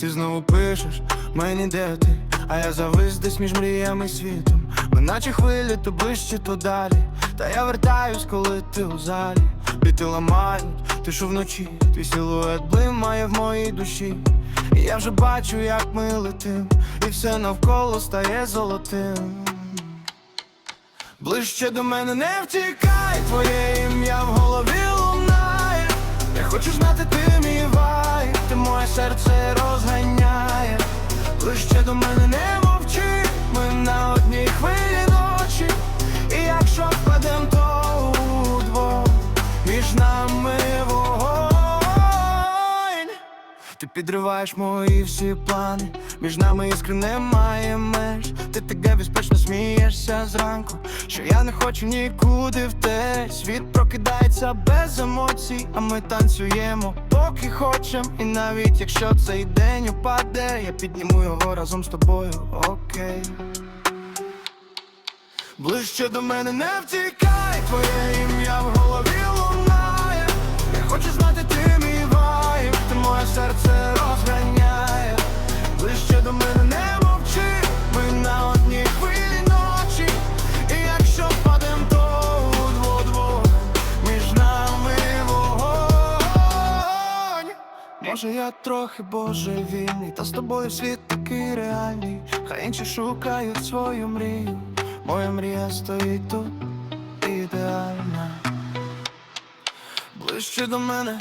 Ти знову пишеш, мені де ти, а я завис десь між мріями і світом. Ми наче хвилі, то ближче, то далі. Та я вертаюсь, коли ти у залі. Біти ламають, ти що вночі, твій силует блимає в моїй душі. І я вже бачу, як ми летим, і все навколо стає золотим. Ближче до мене не втікай, твоє ім'я в голові лунає. Я хочу знати, ти мій вайб, ти моє серце розганяє. Ближче до мене не мовчи, ми на одній хвилі ночі. І якщо впадем, то удвох між нами вогонь. Ти підриваєш мої всі плани, між нами іскри немає меж. Ти таке безпечно зранку, що я не хочу нікуди втечь. Світ прокидається без емоцій, а ми танцюємо, поки хочем. І навіть якщо цей день упаде, я підніму його разом з тобою, окей. Ближче до мене не втікай, твоє ім'я в голові лунає. Я хочу знати, ти мій вайб, ти моє серце Може, я трохи божевільний, та з тобою світ такий реальний. Хай інші шукають свою мрію. Моя мрія стоїть тут ідеальна. Ближче до мене